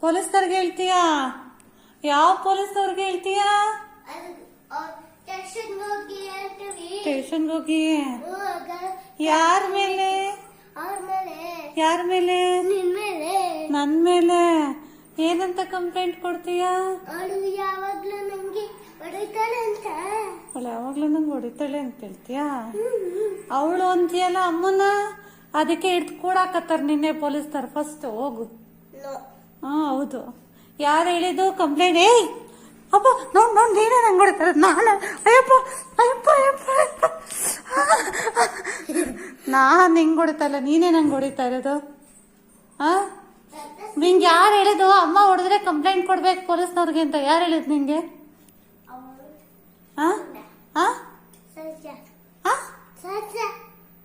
ಪೊಲೀಸ್ನವ್ರಿಗೆ ಹೇಳ್ತೀಯಾ? ಯಾವ ಪೊಲೀಸ್ನವ್ರಿಗೆ ಹೇಳ್ತೀಯಾ? ಸ್ಟೇಷನ್ಗೆ ಹೋಗಿ ಯಾರ ಮೇಲೆ? ಯಾರ ಮೇಲೆ? ನನ್ ಮೇಲೆ. ಏನಂತ ಕಂಪ್ಲೇಂಟ್ ಕೊಡ್ತೀಯಾ? ಯಾವಾಗ್ಲೂ ನಂಗೆ ಹೊಡಿತಾಳೆ ಅಂತ ಅವಳು ಯಾವಾಗ್ಲೂ ನಂಗೆ ಹೊಡಿತಾಳೆ ಅಂತ ಹೇಳ್ತೀಯಾ? ಅವಳು ಅಂತೀಯಲ್ಲ ಅಮ್ಮನ? ಅದಕ್ಕೆ ಹಿಡ್ದು ಕೂಡಾಕತ್ತಾರ ನಿನ್ನೆ ಪೊಲೀಸ್ತಾರ ಫಸ್ಟ್ ಹೋಗು. ಹಾ ಹೌದು. ಯಾರು ಹೇಳಿದ್ದು ಕಂಪ್ಲೇಂಟ್ ಏಯ್! ಅಪ್ಪ ನೋಡ್ ನೋಡ್ ನೀನೇ ನಂಗೆ ಹೊಡಿತಾರೆ ನಾನು. ಅಯ್ಯಪ್ಪ ಅಯ್ಯಪ್ಪ ಅಯ್ಯಪ್ಪ ನಾನು ಹಿಂಗೆ ಹೊಡಿತಲ್ಲ ಹೊಡಿತಾ ಇಲ್ಲ ನೀನೇ ನಂಗೆ ಹೊಡಿತಾ ಇರೋದು. ಹಾ? ನಿಂಗೆ ಯಾರು ಹೇಳಿದ್ದು? ಅಮ್ಮ ಹೊಡೆದ್ರೆ ಕಂಪ್ಲೇಂಟ್ ಕೊಡ್ಬೇಕು ಪೊಲೀಸ್ನವ್ರಿಗೆ ಅಂತ ಯಾರು ಹೇಳಿದ್ ನಿಂಗೆ?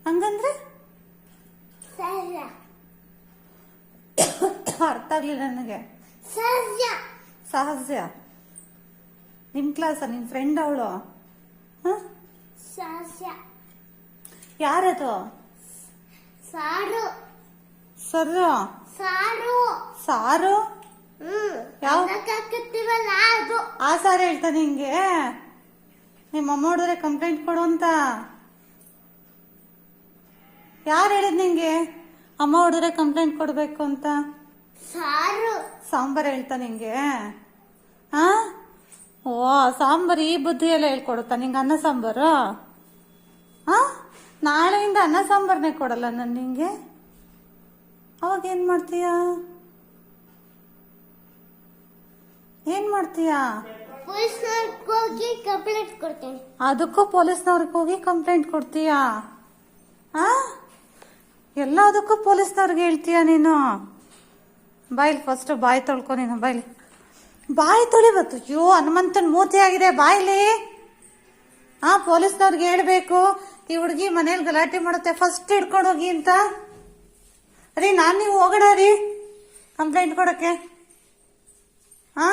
ಹಂಗಂದ್ರೆ? ಸಜ್ಜ ಅರ್ಥ ಆಗ್ಲಿಲ್ಲ ನನಗೆ. ಸಹಜ. ಸಹಜ. ನಿಮ್ ಕ್ಲಾಸ ನಿಮ್ ಫ್ರೆಂಡ್ ಅವಳು? ಯಾರದು? ಸಾರು. ಸರ್ ಸಾರು. ಸಾರು? ಯಾವ್ದು ಯಾವ? ಹಾಕತ್ತೀವಲ್ಲ ಅದು. ಆ ಸಾರು ಹೇಳ್ತಾ ನಿಂಗೆ. ನಿಮ್ಮ ಅಮ್ಮ ಕಂಪ್ಲೇಂಟ್ ಕೊಡು ಅಂತ. ಯಾರು ಹೇಳಿದ್ ನಿಂಗೆ? ಅಮ್ಮ ಹೊಡೆದ್ರೆ ಕಂಪ್ಲೇಂಟ್ ಕೊಡ್ಬೇಕು ಅಂತ? ಸಾರು. ಸಾಂಬಾರ್ ಹೇಳ್ತಾ ನಿಂಗೆ? ಹಾ ಓ ಸಾಂಬಾರ್ ಈ ಬುದ್ಧಿ ಎಲ್ಲ ಹೇಳ್ಕೊಡುತ್ತಾ? ನಿಂಗೆ ಅನ್ನ ಸಾಂಬಾರು? ಹಾ ನಾಳೆಯಿಂದ ಅನ್ನ ಸಾಂಬಾರ್ನೇ ಕೊಡಲ್ಲ ನಾನು ನಿಂಗೆ? ಅವಾಗ ಏನ್ ಮಾಡ್ತೀಯಾ? ಏನ್ ಮಾಡ್ತೀಯಾ? ಅದಕ್ಕೂ ಪೊಲೀಸ್ನವ್ರಿಗೆ ಹೋಗಿ ಕಂಪ್ಲೇಂಟ್ ಕೊಡ್ತೀಯಾ? ಆ? ಎಲ್ಲದಕ್ಕೂ ಪೊಲೀಸ್ನವ್ರಿಗೆ ಹೇಳ್ತೀಯ ನೀನು? ಬಾಯ್ಲಿ ಫಸ್ಟ್ ಬಾಯಿ ತೊಳ್ಕೊ ನೀನು ಬಾಯ್ಲಿ ಬಾಯಿ ತೊಳಿಬತ್ತು ಅಯ್ಯೋ, ಹನುಮಂತನ ಮೂರ್ತಿ ಆಗಿದೆ ಬಾಯ್ಲಿ ಹಾ ಪೊಲೀಸ್ನವ್ರಿಗೆ ಹೇಳ್ಬೇಕು. ಈ ಹುಡುಗಿ ಮನೇಲಿ ಗಲಾಟೆ ಮಾಡುತ್ತೆ ಫಸ್ಟ್ ಹಿಡ್ಕೊಂಡು ಹೋಗಿ ಅಂತ. ರೀ, ನಾನು ನೀವು ಹೋಗೋಣ ರೀ ಕಂಪ್ಲೇಂಟ್ ಕೊಡಕ್ಕೆ. ಹಾ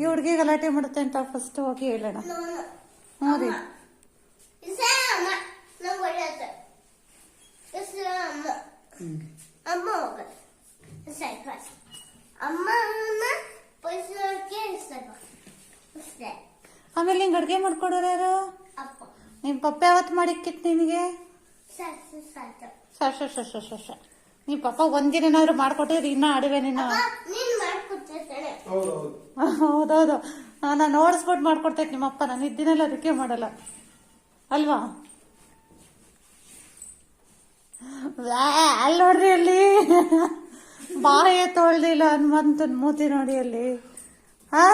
ಈ ಹುಡುಗಿ ಗಲಾಟೆ ಮಾಡುತ್ತೆ ಅಂತ ಫಸ್ಟ್ ಹೋಗಿ ಹೇಳೋಣ. ಹ್ಞೂ ರೀ. ಅಮ್ಮ ಅಮ್ಮ ಸರಿ ಅಷ್ಟೇ ಆಮೇಲೆ ನಿಂಗೆ ಅಡುಗೆ ಮಾಡ್ಕೊಡೋರು ಯಾರು? ಅಪ್ಪ ನಿಮ್ಮ ಪಪ್ಪ ಯಾವತ್ತು ಮಾಡಿಕ್ಕಿತ್ತು ನಿನಗೆ? ಸರ್ ಸರ್ ಸ ಸರ್ ಸರ್ ಸ ಸ ಸ. ನಿಮ್ಮ ಪಪ್ಪ ಒಂದಿನೇನಾದ್ರು ಮಾಡ್ಕೊಟ್ಟಿದ್ರೆ ಇನ್ನೂ ಆಡುವೆ ನೀನು. ಹೌದೌದು. ನಾನು ಓಡಿಸ್ಬಿಟ್ಟು ಮಾಡ್ಕೊಡ್ತೈತೆ ನಿಮ್ಮಪ್ಪ. ನಾನು ಇದ್ದಿನಲ್ಲ ಅದಕ್ಕೆ ಮಾಡಲ್ಲ. ಅಲ್ವಾ? ಅಲ್ಲಿ ನೋಡ್ರಿ ಅಲ್ಲಿ. ಬಾಯೇ ತೊಳ್ದಿಲ್ಲ ಅನ್ಬಂತ ಮೂತಿ ನೋಡಿ ಅಲ್ಲಿ. ಹಾ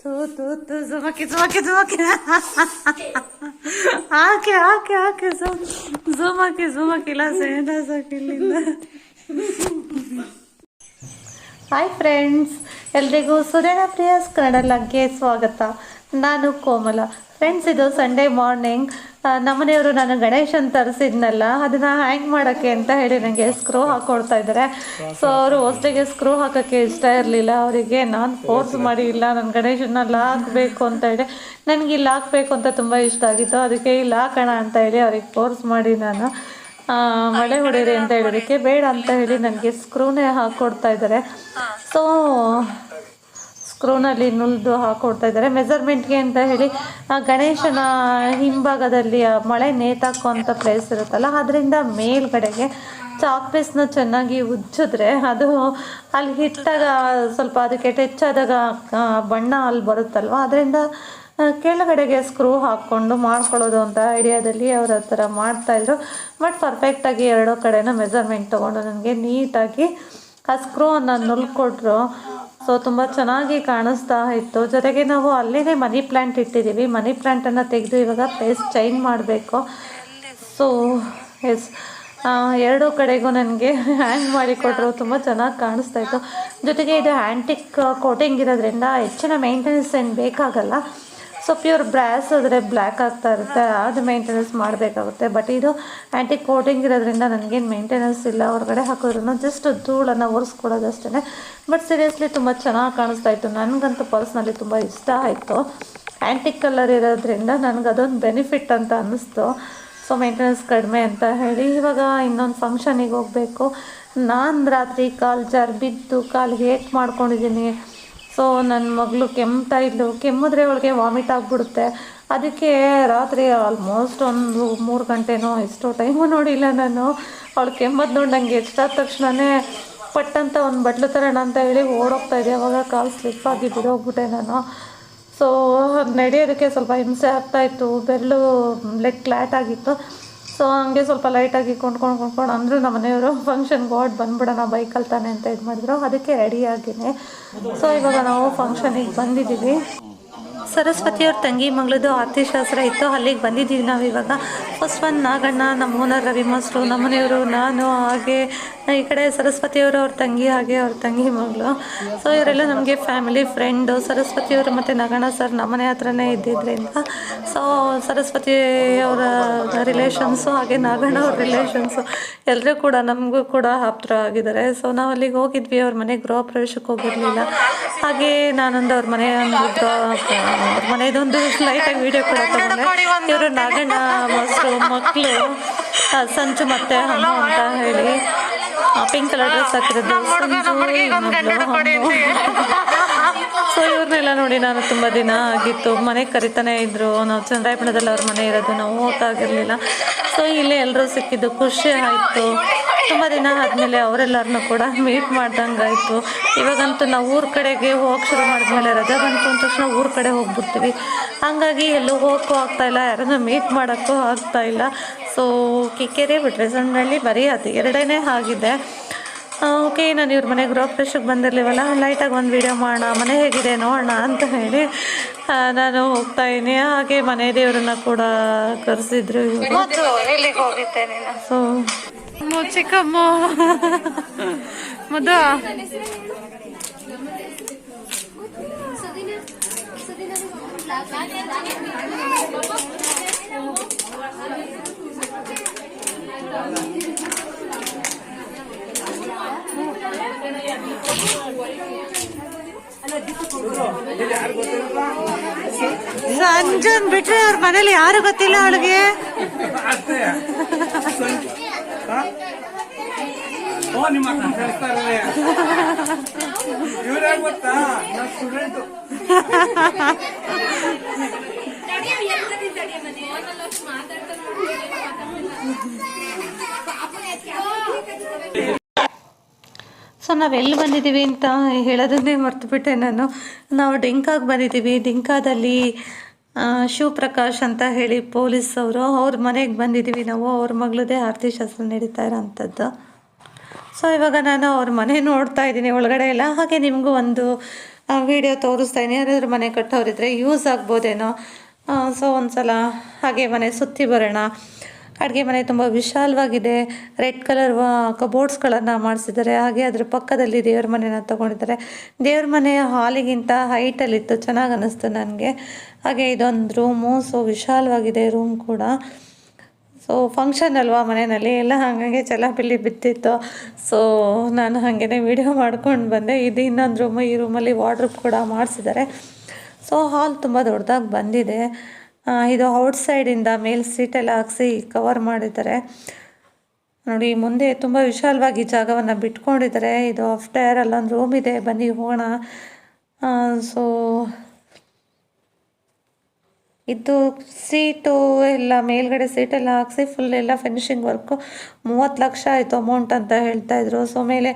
ತೂ ತೂ ತೂ ಜುಮಕಿ ಜುಮಕಿ ಜುಮಕಿ ಹಾಕಿ ಹಾಕಿ ಹಾಕಿ ಜುಮ್ ಜುಮಕಿ ಜುಮಕಿಲ್ಲ ಸೇನ ಸಾಕಿಲ್ಲಿಂದ ಹಾಯ್ ಫ್ರೆಂಡ್ಸ್ ಎಲ್ರಿಗೂ ಸುರೇಣ ಪ್ರಿಯಾಸ್ ಕನ್ನಡ ಲಗ್ಗೆ ಸ್ವಾಗತ. ನಾನು ಕೋಮಲ. ಫ್ರೆಂಡ್ಸ್ ಇದು ಸಂಡೇ ಮಾರ್ನಿಂಗ್ ನಮ್ಮನೆಯವರು ನಾನು ಗಣೇಶನ್ ತರಿಸಿದ್ನಲ್ಲ ಅದನ್ನ ಹ್ಯಾಂಗ್ ಮಾಡೋಕ್ಕೆ ಅಂತ ಹೇಳಿ ನನಗೆ ಸ್ಕ್ರೂ ಹಾಕೊಡ್ತಾ ಇದ್ದಾರೆ. ಸೊ ಅವರು ಹೊಸ್ಟಿಗೆ ಸ್ಕ್ರೂ ಹಾಕೋಕ್ಕೆ ಇಷ್ಟ ಇರಲಿಲ್ಲ. ಅವರಿಗೆ ನಾನು ಫೋರ್ಸ್ ಮಾಡಿ ಇಲ್ಲ ನನ್ನ ಗಣೇಶನ್ನೆಲ್ಲ ಹಾಕಬೇಕು ಅಂತ ಹೇಳಿ. ನನಗೆ ಇಲ್ಲಿ ಹಾಕಬೇಕು ಅಂತ ತುಂಬ ಇಷ್ಟ ಆಗಿತ್ತು. ಅದಕ್ಕೆ ಇಲ್ಲಿ ಹಾಕೋಣ ಅಂತ ಹೇಳಿ ಅವ್ರಿಗೆ ಫೋರ್ಸ್ ಮಾಡಿ ನಾನು ಮಳೆ ಹೊಡೀರಿ ಅಂತ ಹೇಳೋದಕ್ಕೆ ಬೇಡ ಅಂತ ಹೇಳಿ ನನಗೆ ಸ್ಕ್ರೂನೇ ಹಾಕ್ಕೊಡ್ತಾ ಇದ್ದಾರೆ. ಸೊ ಸ್ಕ್ರೂನಲ್ಲಿ ನುಲ್ದು ಹಾಕೊಡ್ತಾ ಇದ್ದಾರೆ. ಮೆಜರ್ಮೆಂಟ್ಗೆ ಅಂತ ಹೇಳಿ ಗಣೇಶನ ಹಿಂಭಾಗದಲ್ಲಿ ಮಳೆ ನೇತಾಕುವಂಥ ಪ್ಲೇಸ್ ಇರುತ್ತಲ್ಲ, ಅದರಿಂದ ಮೇಲ್ಗಡೆಗೆ ಚಾಕ್ ಪೀಸ್ನ ಚೆನ್ನಾಗಿ ಉಜ್ಜಿದ್ರೆ ಅದು ಅಲ್ಲಿ ಹಿಟ್ಟಾಗ ಸ್ವಲ್ಪ ಅದಕ್ಕೆ ಟಚ್ ಆದಾಗ ಬಣ್ಣ ಅಲ್ಲಿ ಬರುತ್ತಲ್ವ? ಅದರಿಂದ ಕೆಳಗಡೆಗೆ ಸ್ಕ್ರೂ ಹಾಕ್ಕೊಂಡು ಮಾಡ್ಕೊಳ್ಳೋದು ಅಂತ ಐಡಿಯಾದಲ್ಲಿ ಅವ್ರ ಆ ಥರ ಮಾಡ್ತಾಯಿದ್ರು ಬಟ್ ಪರ್ಫೆಕ್ಟಾಗಿ ಎರಡೂ ಕಡೆನೂ ಮೆಜರ್ಮೆಂಟ್ ತೊಗೊಂಡು ನನಗೆ ನೀಟಾಗಿ ಆ ಸ್ಕ್ರೂ ಅನ್ನು ನುಲ್ಕೊಟ್ರು. ಸೊ ತುಂಬ ಚೆನ್ನಾಗಿ ಕಾಣಿಸ್ತಾ ಇತ್ತು. ಜೊತೆಗೆ ನಾವು ಅಲ್ಲೇ ಮನಿ ಪ್ಲ್ಯಾಂಟ್ ಇಟ್ಟಿದ್ದೀವಿ. ಮನಿ ಪ್ಲ್ಯಾಂಟನ್ನು ತೆಗೆದು ಇವಾಗ ಪ್ಲೇಸ್ ಚೇಂಜ್ ಮಾಡಬೇಕು. ಸೊ ಎಸ್ ಎರಡೂ ಕಡೆಗೂ ನನಗೆ ಹ್ಯಾಂಗ್ ಮಾಡಿಕೊಟ್ರು ತುಂಬ ಚೆನ್ನಾಗಿ ಕಾಣಿಸ್ತಾ ಇತ್ತು. ಜೊತೆಗೆ ಇದು ಆ್ಯಂಟಿಕ್ ಕೋಟಿಂಗ್ ಇರೋದ್ರಿಂದ ಹೆಚ್ಚಿನ ಮೇಂಟೆನೆನ್ಸ್ ಏನು ಬೇಕಾಗಲ್ಲ. ಸೊ ಪ್ಯೂರ್ ಬ್ರ್ಯಾಸ್ ಆದರೆ ಬ್ಲ್ಯಾಕ್ ಆಗ್ತಾ ಇರುತ್ತೆ. ಅದು ಮೇಂಟೆನೆನ್ಸ್ ಮಾಡಬೇಕಾಗುತ್ತೆ. ಬಟ್ ಇದು ಆ್ಯಂಟಿ ಕೋಟಿಂಗ್ ಇರೋದ್ರಿಂದ ನನಗೇನು ಮೇಂಟೆನೆನ್ಸ್ ಇಲ್ಲ. ಹೊರಗಡೆ ಹಾಕೋದ್ರೂ ಜಸ್ಟ್ ಧೂಳನ್ನು ಒರೆಸ್ಕೊಡೋದಷ್ಟೇ ಬಟ್ ಸೀರಿಯಸ್ಲಿ ತುಂಬ ಚೆನ್ನಾಗಿ ಕಾಣಿಸ್ತಾ ಇತ್ತು. ನನಗಂತೂ ಪರ್ಸ್ನಲ್ಲಿ ತುಂಬ ಇಷ್ಟ ಆಯಿತು. ಆ್ಯಂಟಿಕ್ ಕಲರ್ ಇರೋದ್ರಿಂದ ನನಗೆ ಅದೊಂದು ಬೆನಿಫಿಟ್ ಅಂತ ಅನ್ನಿಸ್ತು. ಸೊ ಮೇಂಟೆನೆನ್ಸ್ ಕಡಿಮೆ ಅಂತ ಹೇಳಿ. ಇವಾಗ ಇನ್ನೊಂದು ಫಂಕ್ಷನಿಗೆ ಹೋಗಬೇಕು. ನಾನು ರಾತ್ರಿ ಕಾಲು ಜಾರು ಬಿದ್ದು ಕಾಲು ಹೇಟ್ ಮಾಡ್ಕೊಂಡಿದ್ದೀನಿ. ಸೊ ನನ್ನ ಮಗಳು ಕೆಮ್ತಾ ಇದ್ಲು. ಕೆಮ್ಮಿದ್ರೆ ಅವಳಿಗೆ ವಾಮಿಟ್ ಆಗಿಬಿಡುತ್ತೆ. ಅದಕ್ಕೆ ರಾತ್ರಿ ಆಲ್ಮೋಸ್ಟ್ ಒಂದು ಮೂರು ಗಂಟೆನೋ ಎಷ್ಟೋ ಟೈಮು ನೋಡಿಲ್ಲ ನಾನು. ಅವಳು ಕೆಮ್ಮದು ನೋಡಿ ನನಗೆ ಎಷ್ಟಾದ ತಕ್ಷಣವೇ ಪಟ್ಟಂತ ಒಂದು ಬಟ್ಲು ತರೋಣ ಅಂತ ಹೇಳಿ ಓಡೋಗ್ತಾ ಇದೆ ಅವಾಗ ಕಾಲು ಸ್ಲಿಪ್ ಆಗಿ ಬಿಡೋಗ್ಬಿಟ್ಟೆ ನಾನು. ಸೊ ನಡೆಯೋದಕ್ಕೆ ಸ್ವಲ್ಪ ಹಿಂಸೆ ಆಗ್ತಾಯಿತ್ತು ಬೆರಳು ಲೆಗ್ ಕ್ಲ್ಯಾಟ್ ಆಗಿತ್ತು. ಸೊ ಹಂಗೆ ಸ್ವಲ್ಪ ಲೈಟಾಗಿ ಕೊಂಡ್ಕೊಂಡು ಕೊಂಡ್ಕೊಂಡು ಅಂದರು ನಮ್ಮ ಮನೆಯವರು ಫಂಕ್ಷನ್ಗೆ ಗಾಡ್ ಬಂದ್ಬಿಡೋಣ ಬೈಕಲ್ಲಿ ತಾನೆ ಅಂತ ಇದು ಮಾಡಿದ್ರು. ಅದಕ್ಕೆ ರೆಡಿ ಆಗಿನಿ. ಸೊ ಇವಾಗ ನಾವು ಫಂಕ್ಷನಿಗೆ ಬಂದಿದ್ದೀವಿ. ಸರಸ್ವತಿಯವ್ರ ತಂಗಿ ಮಗಳದು ಆತಿ ಶಾಸ್ತ್ರ ಇತ್ತು. ಅಲ್ಲಿಗೆ ಬಂದಿದ್ದೀವಿ ನಾವು ಇವಾಗ. ಫಸ್ಟ್ ಒಂದು ನಾಗಣ್ಣ ನಮ್ಮ ಓನರ್ ರವಿ ಮಾಸ್ಟ್ರು ನಮ್ಮನೆಯವರು ನಾನು, ಹಾಗೆ ಈ ಕಡೆ ಸರಸ್ವತಿಯವರು ಅವ್ರ ತಂಗಿ ಹಾಗೆ ಅವ್ರ ತಂಗಿ ಮಗಳು. ಸೊ ಇವರೆಲ್ಲ ನಮಗೆ ಫ್ಯಾಮಿಲಿ ಫ್ರೆಂಡು ಸರಸ್ವತಿಯವರು ಮತ್ತು ನಾಗಣ್ಣ ಸರ್ ನಮ್ಮನೆ ಹತ್ರನೇ ಇದ್ದಿದ್ದರಿಂದ ಸೊ ಸರಸ್ವತಿಯವರ ರಿಲೇಷನ್ಸು ಹಾಗೆ ನಾಗಣ್ಣ ಅವ್ರ ರಿಲೇಷನ್ಸು ಎಲ್ಲರೂ ಕೂಡ ನಮಗೂ ಕೂಡ ಹತ್ರ ಆಗಿದ್ದಾರೆ. ಸೊ ನಾವು ಅಲ್ಲಿಗೆ ಹೋಗಿದ್ವಿ. ಅವ್ರ ಮನೆ ಗೃಹ ಪ್ರವೇಶಕ್ಕೆ ಹೋಗಿರಲಿಲ್ಲ. ಹಾಗೆ ನಾನೊಂದು ಅವ್ರ ಮನೆ ಒಂದು ಗೃಹ ಅವ್ರ ಮನೆಯದೊಂದು ಲೈಟಾಗಿ ವೀಡಿಯೋ ಕೂಡ ತಗೊಂಡೆ. ಇವರು ನಾಗಣ್ಣ ಮೊಸರು ಮಕ್ಕಳು ಸಂಚು ಮತ್ತೆ ಹಣ್ಣು ಅಂತ ಹೇಳಿ. ಪಿಂಕ್ ಕಲರ್ ಡ್ರೆಸ್ ಹಾಕಿರೋದು. ಸೊ ಇವ್ರನ್ನೆಲ್ಲ ನೋಡಿ ನಾನು ತುಂಬ ದಿನ ಆಗಿತ್ತು. ಮನೆಗೆ ಕರಿತಾನೆ ಇದ್ರು. ನಾವು ಚಂದ್ರಾಯಪಣದಲ್ಲಿ ಅವ್ರ ಮನೆ ಇರೋದು. ನಾವು ಆಗಿರಲಿಲ್ಲ ಸೊ ಇಲ್ಲೇ ಎಲ್ಲರೂ ಸಿಕ್ಕಿದ್ದು. ಖುಷಿ ಆಯಿತು. ತುಂಬ ದಿನ ಆದಮೇಲೆ ಅವರೆಲ್ಲರನ್ನೂ ಕೂಡ ಮೀಟ್ ಮಾಡ್ದಂಗೆ ಆಯಿತು ಇವಾಗಂತೂ ನಾವು ಊರ ಕಡೆಗೆ ಹೋಗಕ್ಕೆ ಶುರು ಮಾಡಿದ್ಮೇಲೆ ರಜೆ ಬಂತು ಅಂದ ತಕ್ಷಣ ಊರ ಕಡೆ ಹೋಗ್ಬಿಡ್ತೀವಿ. ಹಾಗಾಗಿ ಎಲ್ಲೂ ಹೋಗೋಕ್ಕೂ ಆಗ್ತಾಯಿಲ್ಲ ಯಾರನ್ನೂ ಮೀಟ್ ಮಾಡೋಕ್ಕೂ ಆಗ್ತಾಯಿಲ್ಲ ಸೊ ಕಿಕ್ಕೇರಿ ಬಿಟ್ರೆ ಸಣ್ಣಹಳ್ಳಿ ಬರೀ ಅದು ಎರಡನೇ ಆಗಿದೆ ಓಕೆ ನಾನು ಇವ್ರ ಮನೆ ಗೃಹ ಪ್ರವೇಶಕ್ಕೆ ಬಂದಿರಲಿವಲ್ಲ ಲೈಟಾಗಿ ಒಂದು ವೀಡಿಯೋ ಮಾಡೋಣ ಮನೆ ಹೇಗಿದೆ ನೋಡೋಣ ಅಂತ ಹೇಳಿ ನಾನು ಹೋಗ್ತಾ ಇದ್ದೀನಿ. ಹಾಗೆ ಮನೆ ದೇವರನ್ನ ಕೂಡ ಕರೆಸಿದ್ರು ಸೊ ಚಿಕ್ಕಮ್ಮ. ಮುದ್ದು ಸಂಜನ್ ಬಿಟ್ರೆ ಅವ್ರ ಮನೇಲಿ ಯಾರು ಗೊತ್ತಿಲ್ಲ ಅವಳಿಗೆ? ಓ ಸೊ ನಾವೆಲ್ಲಿ ಬಂದಿದ್ದೀವಿ ಅಂತ ಹೇಳೋದನ್ನೇ ಮರ್ತುಬಿಟ್ಟೆ ನಾನು. ನಾವು ಡಿಂಕಾಗೆ ಬಂದಿದ್ದೀವಿ. ಡಿಂಕಾದಲ್ಲಿ ಶಿವಪ್ರಕಾಶ್ ಅಂತ ಹೇಳಿ ಪೊಲೀಸ್ ಅವರು. ಅವ್ರ ಮನೆಗೆ ಬಂದಿದ್ದೀವಿ ನಾವು. ಅವ್ರ ಮಗಳದೇ ಆರತಿ ಶಾಸ್ತ್ರ ನಡೀತಾ ಇರೋಂಥದ್ದು. ಸೊ ಇವಾಗ ನಾನು ಅವ್ರ ಮನೆ ನೋಡ್ತಾ ಇದ್ದೀನಿ ಒಳಗಡೆ ಎಲ್ಲ. ಹಾಗೆ ನಿಮಗೂ ಒಂದು ವಿಡಿಯೋ ತೋರಿಸ್ತಾ ಇದ್ದೀನಿ. ಯಾರಾದ್ರೂ ಮನೆ ಕಟ್ಟೋರಿದ್ರೆ ಯೂಸ್ ಆಗ್ಬೋದೇನೋ. ಸೊ ಒಂದ್ಸಲ ಹಾಗೆ ಮನೆ ಸುತ್ತಿ ಬರೋಣ. ಅಡುಗೆ ಮನೆ ತುಂಬ ವಿಶಾಲವಾಗಿದೆ. ರೆಡ್ ಕಲರ್ ಕಬೋರ್ಡ್ಸ್ಗಳನ್ನು ಮಾಡಿಸಿದ್ದಾರೆ. ಹಾಗೆ ಅದ್ರ ಪಕ್ಕದಲ್ಲಿ ದೇವ್ರ ಮನೆನ ತೊಗೊಂಡಿದ್ದಾರೆ. ದೇವ್ರ ಮನೆಯ ಹಾಲಿಗಿಂತ ಹೈಟಲ್ಲಿತ್ತು ಚೆನ್ನಾಗಿ ಅನ್ನಿಸ್ತು ನನಗೆ. ಹಾಗೆ ಇದೊಂದು ರೂಮು ಸೊ ವಿಶಾಲವಾಗಿದೆ ರೂಮ್ ಕೂಡ. ಸೊ ಫಂಕ್ಷನ್ ಅಲ್ವಾ ಮನೆಯಲ್ಲಿ? ಎಲ್ಲ ಹಾಗಾಗಿ ಬಿಲ್ಲಿ ಬಿದ್ದಿತ್ತು. ಸೊ ನಾನು ಹಾಗೇ ವಿಡಿಯೋ ಮಾಡ್ಕೊಂಡು ಬಂದೆ. ಇದು ಇನ್ನೊಂದು ರೂಮು ಈ ರೂಮಲ್ಲಿ ವಾಡ್ರೂಪ್ ಕೂಡ ಮಾಡಿಸಿದ್ದಾರೆ. ಸೊ ಹಾಲ್ ತುಂಬ ದೊಡ್ಡದಾಗಿ ಬಂದಿದೆ. ಇದು ಔಟ್ಸೈಡಿಂದ ಮೇಲೆ ಸೀಟೆಲ್ಲ ಹಾಕ್ಸಿ ಕವರ್ ಮಾಡಿದ್ದಾರೆ. ನೋಡಿ, ಮುಂದೆ ತುಂಬ ವಿಶಾಲವಾಗಿ ಜಾಗವನ್ನು ಬಿಟ್ಕೊಂಡಿದ್ದಾರೆ. ಇದು ಆಫ್ ಟೈರ್ ಅಲ್ಲೊಂದು ರೂಮ್ ಇದೆ, ಬನ್ನಿ ಹೋಗೋಣ. ಸೊ ಇದು ಸೀಟು ಎಲ್ಲ, ಮೇಲ್ಗಡೆ ಸೀಟೆಲ್ಲ ಹಾಕ್ಸಿ ಫುಲ್ ಎಲ್ಲ ಫಿನಿಶಿಂಗ್ ವರ್ಕು ಮೂವತ್ತು ಲಕ್ಷ ಆಯಿತು ಅಮೌಂಟ್ ಅಂತ ಹೇಳ್ತಾ ಇದ್ರು. ಸೊ ಮೇಲೆ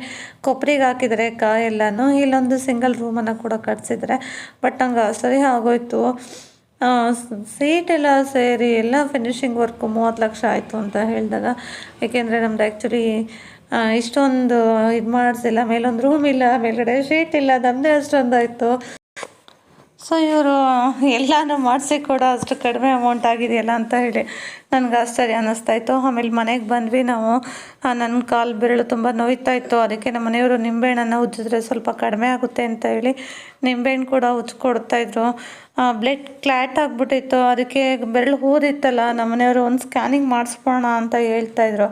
ಕೊಬ್ಬರಿಗೆ ಹಾಕಿದರೆ ಕಾಯೆಲ್ಲನೂ ಇಲ್ಲೊಂದು ಸಿಂಗಲ್ ರೂಮನ್ನು ಕೂಡ ಕಟ್ಸಿದ್ದಾರೆ. ಬಟ್ ನಂಗೆ ಸರಿ ಆಗೋಯ್ತು. ಸೀಟ್ ಎಲ್ಲ ಸೇರಿ ಎಲ್ಲ ಫಿನಿಶಿಂಗ್ ವರ್ಕು ಮೂವತ್ತು ಲಕ್ಷ ಆಯಿತು ಅಂತ ಹೇಳಿದಾಗ, ಏಕೆಂದರೆ ನಮ್ದು ಆ್ಯಕ್ಚುಲಿ ಇಷ್ಟೊಂದು ಇದು ಮಾಡಿಸಿಲ್ಲ, ಮೇಲೊಂದು ರೂಮ್ ಇಲ್ಲ, ಮೇಲ್ಗಡೆ ಶೀಟ್ ಇಲ್ಲ ನಮ್ಮದೇ ಅಷ್ಟೊಂದು ಆಯಿತು ಸೊ ಇವರು ಎಲ್ಲನೂ ಮಾಡಿಸಿ ಕೂಡ ಅಷ್ಟು ಕಡಿಮೆ ಅಮೌಂಟ್ ಆಗಿದೆಯಲ್ಲ ಅಂತ ಹೇಳಿ ನನಗೆ ಆಶ್ಚರ್ಯ ಅನ್ನಿಸ್ತಾ ಇತ್ತು ಆಮೇಲೆ ಮನೆಗೆ ಬಂದ್ವಿ ನಾವು. ನನ್ನ ಕಾಲು ಬೆರಳು ತುಂಬ ನೋಯ್ತಾ ಇತ್ತು ಅದಕ್ಕೆ ನಮ್ಮ ಮನೆಯವರು ನಿಂಬೆಹಣ್ಣನ್ನು ಉಜ್ಜಿದ್ರೆ ಸ್ವಲ್ಪ ಕಡಿಮೆ ಆಗುತ್ತೆ ಅಂತ ಹೇಳಿ ನಿಂಬೆಹಣ್ಣು ಕೂಡ ಉಜ್ಕೊಡ್ತಾ ಇದ್ರು. ಬ್ಲಡ್ ಕ್ಲಾಟ್ ಆಗಿಬಿಟ್ಟಿತ್ತು. ಅದಕ್ಕೆ ಬೆರಳು ಊದಿತ್ತಲ್ಲ ನಮ್ಮ ಮನೆಯವರು ಒಂದು ಸ್ಕ್ಯಾನಿಂಗ್ ಮಾಡಿಸ್ಬೋಣ ಅಂತ ಹೇಳ್ತಾಯಿದ್ರು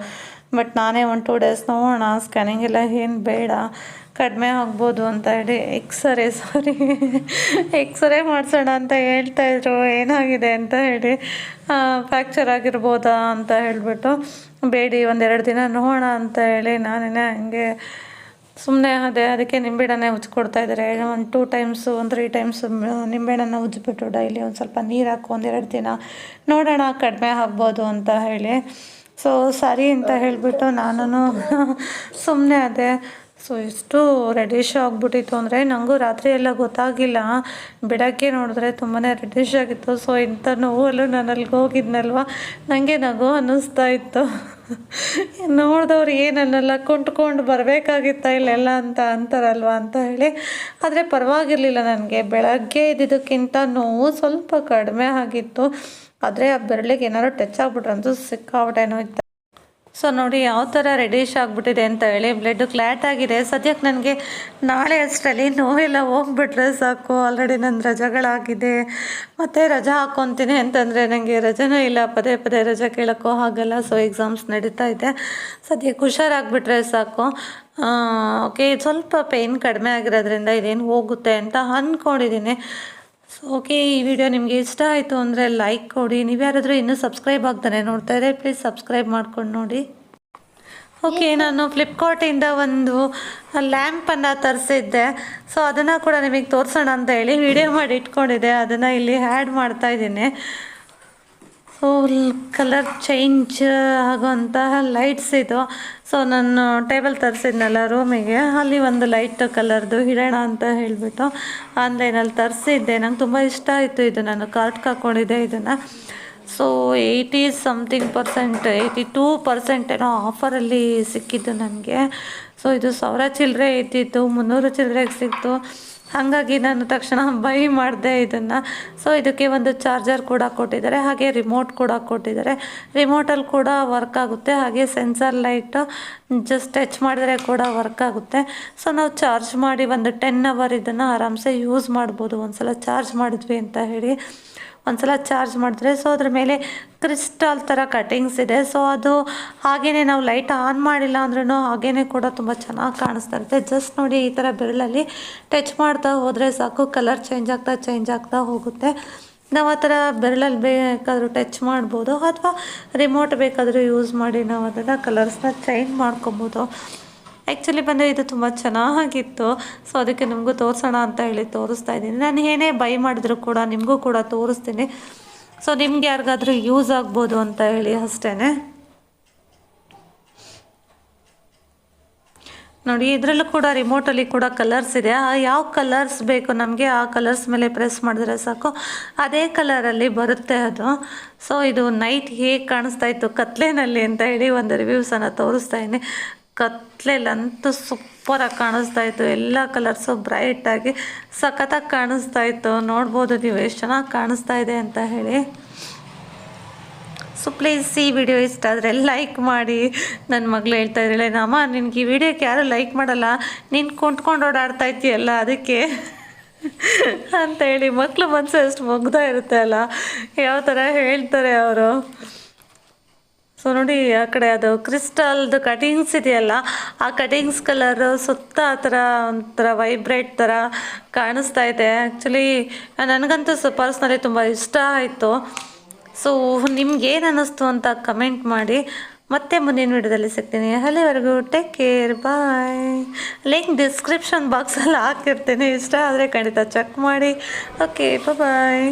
ಬಟ್ ನಾನೇ ಒಂದು ಟೂ ಡೇಸ್ ನೋಡೋಣ, ಸ್ಕ್ಯಾನಿಂಗ್ ಎಲ್ಲ ಏನು ಬೇಡ. ಕಡಿಮೆ ಆಗ್ಬೋದು ಅಂತ ಹೇಳಿ ಎಕ್ಸ್ರೇ, ಸಾರಿ. ಎಕ್ಸ್ರೇ ಮಾಡಿಸೋಣ ಅಂತ ಹೇಳ್ತಾ ಇದ್ರು. ಏನಾಗಿದೆ ಅಂತ ಹೇಳಿ ಫ್ರ್ಯಾಕ್ಚರ್ ಆಗಿರ್ಬೋದಾ ಅಂತ ಹೇಳಿಬಿಟ್ಟು, ಬೇಡಿ, ಒಂದೆರಡು ದಿನ ನೋಡೋಣ ಅಂತ ಹೇಳಿ ನಾನೇ ಹಂಗೆ ಸುಮ್ಮನೆ ಅದೇ ಅದಕ್ಕೆ ನಿಂಬೆಹಣ್ಣೆ ಉಜ್ಕೊಡ್ತಾ ಇದ್ದಾರೆ. ಒಂದು ಟೂ ಟೈಮ್ಸು ಒಂದು ತ್ರೀ ಟೈಮ್ಸ್ ನಿಂಬೆಹಣ್ಣನ್ನು ಉಜ್ಜಿಬಿಟ್ಟು ಡೈಲಿ ಒಂದು ಸ್ವಲ್ಪ ನೀರು ಹಾಕು ಒಂದೆರಡು ದಿನ ನೋಡೋಣ, ಕಡಿಮೆ ಆಗ್ಬೋದು ಅಂತ ಹೇಳಿ. ಸೊ ಸರಿ ಅಂತ ಹೇಳಿಬಿಟ್ಟು ನಾನು ಸುಮ್ಮನೆ ಅದೇ ಸೊ ಎಷ್ಟು ರೆಡಿಶ್ ಆಗಿಬಿಟ್ಟಿತ್ತು ಅಂದರೆ ನನಗೂ ರಾತ್ರಿ ಎಲ್ಲ ಗೊತ್ತಾಗಿಲ್ಲ. ಬೆಳಗ್ಗೆ ನೋಡಿದ್ರೆ ತುಂಬಾ ರೆಡಿಶ್ ಆಗಿತ್ತು. ಸೊ ಇಂಥ ನೋವಲ್ಲೂ ನಾನು ಅಲ್ಲಿಗೆ ಹೋಗಿದ್ನಲ್ವ? ನನಗೆ ನಗು ಅನ್ನಿಸ್ತಾ ಇತ್ತು. ನೋಡಿದವ್ರು ಏನನ್ನೆಲ್ಲ ಕುಂಟ್ಕೊಂಡು ಬರಬೇಕಾಗಿತ್ತ ಇಲ್ಲೆಲ್ಲ ಅಂತ ಅಂತಾರಲ್ವ ಅಂತ ಹೇಳಿ. ಆದರೆ ಪರವಾಗಿರಲಿಲ್ಲ ನನಗೆ. ಬೆಳಗ್ಗೆ ಇದ್ದಿದ್ದಕ್ಕಿಂತ ನೋವು ಸ್ವಲ್ಪ ಕಡಿಮೆ ಆಗಿತ್ತು. ಆದರೆ ಆ ಬೆರಳಿಗೆ ಏನಾದ್ರು ಟಚ್ ಆಗ್ಬಿಟ್ರಂತೂ ಸಿಕ್ಕಾಬಿಟ್ಟೇನೋ ಇತ್ತು. ಸೊ ನೋಡಿ, ಯಾವ ಥರ ರೆಡಿಶ್ ಆಗಿಬಿಟ್ಟಿದೆ ಅಂತ ಹೇಳಿ ಬ್ಲಡ್ ಕ್ಲ್ಯಾಟ್ ಆಗಿದೆ. ಸದ್ಯಕ್ಕೆ ನನಗೆ ನಾಳೆ ಅಷ್ಟರಲ್ಲಿ ನೋವೆಲ್ಲ ಹೋಗ್ಬಿಟ್ರೆ ಸಾಕು. ಆಲ್ರೆಡಿ ನನ್ನ ರಜೆಗಳಾಗಿದೆ. ಮತ್ತು ರಜಾ ಹಾಕ್ಕೊತೀನಿ ಅಂತಂದರೆ ನನಗೆ ರಜೆನೂ ಇಲ್ಲ. ಪದೇ ಪದೇ ರಜೆ ಕೇಳೋಕ್ಕೂ ಆಗಲ್ಲ. ಸೊ ಎಕ್ಸಾಮ್ಸ್ ನಡೀತಾ ಇದೆ. ಸದ್ಯಕ್ಕೆ ಹುಷಾರಾಗ್ಬಿಟ್ರೆ ಸಾಕು. ಓಕೆ ಸ್ವಲ್ಪ ಪೇಯ್ನ್ ಕಡಿಮೆ ಆಗಿರೋದ್ರಿಂದ ಇದೇನು ಹೋಗುತ್ತೆ ಅಂತ ಅಂದ್ಕೊಂಡಿದ್ದೀನಿ ಸೊ ಓಕೆ ಈ ವಿಡಿಯೋ ನಿಮಗೆ ಇಷ್ಟ ಆಯಿತು ಅಂದರೆ ಲೈಕ್ ಕೊಡಿ. ನೀವು ಯಾರಾದರೂ ಇನ್ನೂ ಸಬ್ಸ್ಕ್ರೈಬ್ ಆಗ್ತಾನೆ ನೋಡ್ತಾ ಇದ್ದರೆ ಪ್ಲೀಸ್ ಸಬ್ಸ್ಕ್ರೈಬ್ ಮಾಡ್ಕೊಂಡು ನೋಡಿ. ಓಕೆ ನಾನು ಫ್ಲಿಪ್ಕಾರ್ಟಿಂದ ಒಂದು ಲ್ಯಾಂಪನ್ನು ತರಿಸಿದ್ದೆ. ಸೊ ಅದನ್ನು ಕೂಡ ನಿಮಗೆ ತೋರಿಸೋಣ ಅಂತ ಹೇಳಿ ವಿಡಿಯೋ ಮಾಡಿ ಇಟ್ಕೊಂಡಿದ್ದೆ. ಅದನ್ನು ಇಲ್ಲಿ ಆ್ಯಡ್ ಮಾಡ್ತಾ ಇದ್ದೀನಿ. ಸೊ ಕಲರ್ ಚೇಂಜ್ ಆಗೋಂತಹ ಲೈಟ್ಸ್ ಇದು. ಸೊ ನಾನು ಟೇಬಲ್ ತರಿಸಿದ್ನಲ್ಲ ರೂಮಿಗೆ ಅಲ್ಲಿ ಒಂದು ಲೈಟ್ ಕಲರ್ದು ಇಡೋಣ ಅಂತ ಹೇಳಿಬಿಟ್ಟು ಆನ್ಲೈನಲ್ಲಿ ತರಿಸಿದ್ದೆ. ನಂಗೆ ತುಂಬ ಇಷ್ಟ ಆಯಿತು ಇದು. ನಾನು ಕಾರ್ಟ್ಗೆ ಹಾಕ್ಕೊಂಡಿದ್ದೆ ಇದನ್ನು. So eighty something percent eighty two percent ಏನೋ ಆಫರಲ್ಲಿ ಸಿಕ್ಕಿದ್ದು ನನಗೆ. ಸೊ ಇದು ಸಾವಿರ ಚಿಲ್ಲರೆ ಇದ್ದಿದ್ದು ಮುನ್ನೂರು ಚಿಲ್ಲರೆಗೆ ಸಿಕ್ತು. ಹಾಗಾಗಿ ನಾನು ತಕ್ಷಣ ಬೈ ಮಾಡಿದೆ ಇದನ್ನು. ಸೊ ಇದಕ್ಕೆ ಒಂದು ಚಾರ್ಜರ್ ಕೂಡ ಕೊಟ್ಟಿದ್ದಾರೆ. ಹಾಗೆ ರಿಮೋಟ್ ಕೂಡ ಕೊಟ್ಟಿದ್ದಾರೆ. ರಿಮೋಟಲ್ಲಿ ಕೂಡ ವರ್ಕ್ ಆಗುತ್ತೆ. ಹಾಗೆ ಸೆನ್ಸರ್ ಲೈಟು ಜಸ್ಟ್ ಟಚ್ ಮಾಡಿದರೆ ಕೂಡ ವರ್ಕ್ ಆಗುತ್ತೆ. ಸೊ ನಾವು ಚಾರ್ಜ್ ಮಾಡಿ ಒಂದು ಟೆನ್ ಅವರ್ ಇದನ್ನು ಆರಾಮ್ಸೆ ಯೂಸ್ ಮಾಡ್ಬೋದು. ಒಂದು ಸಲ ಚಾರ್ಜ್ ಮಾಡಿದ್ವಿ ಅಂತ ಹೇಳಿ. ಒಂದ್ಸಲ ಚಾರ್ಜ್ ಮಾಡಿದ್ರೆ ಸೊ ಅದ್ರ ಮೇಲೆ ಕ್ರಿಸ್ಟಲ್ ಥರ ಕಟಿಂಗ್ಸ್ ಇದೆ. ಸೊ ಅದು ಹಾಗೇ ನಾವು ಲೈಟ್ ಆನ್ ಮಾಡಿಲ್ಲ ಅಂದ್ರೂ ಹಾಗೇ ಕೂಡ ತುಂಬ ಚೆನ್ನಾಗಿ ಕಾಣಿಸ್ತಾ ಇರುತ್ತೆ. ಜಸ್ಟ್ ನೋಡಿ ಈ ಥರ ಬೆರಳಲ್ಲಿ ಟಚ್ ಮಾಡ್ತಾ ಹೋದರೆ ಸಾಕು, ಕಲರ್ ಚೇಂಜ್ ಆಗ್ತಾ ಚೇಂಜ್ ಆಗ್ತಾ ಹೋಗುತ್ತೆ. ನಾವು ಆ ಥರ ಬೆರಳಲ್ಲಿ ಬೇಕಾದರೂ ಟಚ್ ಮಾಡ್ಬೋದು ಅಥವಾ ರಿಮೋಟ್ ಬೇಕಾದರೂ ಯೂಸ್ ಮಾಡಿ ನಾವು ಅದನ್ನು ಕಲರ್ಸ್ನ ಚೇಂಜ್ ಮಾಡ್ಕೊಬೋದು. ಆ್ಯಕ್ಚುಲಿ ಬಂದು ಇದು ತುಂಬ ಚೆನ್ನಾಗಿತ್ತು. ಸೊ ಅದಕ್ಕೆ ನಿಮಗೂ ತೋರಿಸೋಣ ಅಂತ ಹೇಳಿ ತೋರಿಸ್ತಾ ಇದ್ದೀನಿ. ನಾನು ಏನೇ ಬೈ ಮಾಡಿದ್ರು ಕೂಡ ನಿಮಗೂ ಕೂಡ ತೋರಿಸ್ತೀನಿ. ಸೊ ನಿಮ್ಗೆ ಯಾರಿಗಾದ್ರೂ ಯೂಸ್ ಆಗ್ಬೋದು ಅಂತ ಹೇಳಿ ಅಷ್ಟೇ ನೋಡಿ, ಇದರಲ್ಲೂ ಕೂಡ ರಿಮೋಟಲ್ಲಿ ಕೂಡ ಕಲರ್ಸ್ ಇದೆ. ಯಾವ ಕಲರ್ಸ್ ಬೇಕು ನಮಗೆ ಆ ಕಲರ್ಸ್ ಮೇಲೆ ಪ್ರೆಸ್ ಮಾಡಿದ್ರೆ ಸಾಕು. ಅದೇ ಕಲರಲ್ಲಿ ಬರುತ್ತೆ ಅದು. ಸೊ ಇದು ನೈಟ್ ಹೇಗೆ ಕಾಣಿಸ್ತಾ ಇತ್ತು ಕತ್ಲೆನಲ್ಲಿ ಅಂತ ಹೇಳಿ ಒಂದು ರಿವ್ಯೂಸನ್ನು ತೋರಿಸ್ತಾ ಇದ್ದೀನಿ. ಕತ್ಲೆಲಂತೂ ಸೂಪರಾಗಿ ಕಾಣಿಸ್ತಾ ಇತ್ತು. ಎಲ್ಲ ಕಲರ್ಸು ಬ್ರೈಟಾಗಿ ಸಖತ್ತಾಗಿ ಕಾಣಿಸ್ತಾ ಇತ್ತು. ನೋಡ್ಬೋದು ನೀವು ಎಷ್ಟು ಚೆನ್ನಾಗಿ ಕಾಣಿಸ್ತಾ ಇದೆ ಅಂತ ಹೇಳಿ. ಸೊ ಪ್ಲೀಸ್ ಈ ವಿಡಿಯೋ ಇಷ್ಟ ಆದರೆ ಲೈಕ್ ಮಾಡಿ. ನನ್ನ ಮಗಳು ಹೇಳ್ತಾ ಇದ್ದಾಳೆ ನಮ್ಮ ನಿನಗೆ ಈ ವಿಡಿಯೋಕ್ಕೆ ಯಾರೂ ಲೈಕ್ ಮಾಡಲ್ಲ? ನೀನು ಕುಂತ್ಕೊಂಡು ಓಡಾಡ್ತಾ ಇದೆಯಲ್ಲ ಅದಕ್ಕೆ? ಅಂತ ಹೇಳಿ ಮಕ್ಕಳು ಮನಸ್ಸು ಎಷ್ಟು ಮುಗ್ದಾ ಇರುತ್ತೆ ಅಲ್ಲ. ಯಾವ ಥರ ಹೇಳ್ತಾರೆ ಅವರು? ಸೊ ನೋಡಿ, ಆ ಕಡೆ ಅದು ಕ್ರಿಸ್ಟಲ್ದು ಕಟಿಂಗ್ಸ್ ಇದೆಯಲ್ಲ, ಆ ಕಟಿಂಗ್ಸ್ ಕಲರ್ ಸುತ್ತ ಆ ಥರ ಒಂಥರ ವೈಬ್ರೇಟ್ ಥರ ಕಾಣಿಸ್ತಾ ಇದೆ. ಆ್ಯಕ್ಚುಲಿ ನನಗಂತೂ ಪರ್ಸ್ನಲಿ ತುಂಬ ಇಷ್ಟ ಆಯಿತು. ಸೊ ನಿಮ್ಗೇನು ಅನ್ನಿಸ್ತು ಅಂತ ಕಮೆಂಟ್ ಮಾಡಿ. ಮತ್ತೆ ಮುಂದಿನ ವಿಡಿಯೋದಲ್ಲಿ ಸಿಗ್ತೀನಿ. ಅಲ್ಲಿವರೆಗೂ take care bye link description ಬಾಕ್ಸಲ್ಲಿ ಹಾಕಿರ್ತೀನಿ. ಇಷ್ಟ ಆದರೆ ಖಂಡಿತ ಚೆಕ್ ಮಾಡಿ. Okay bye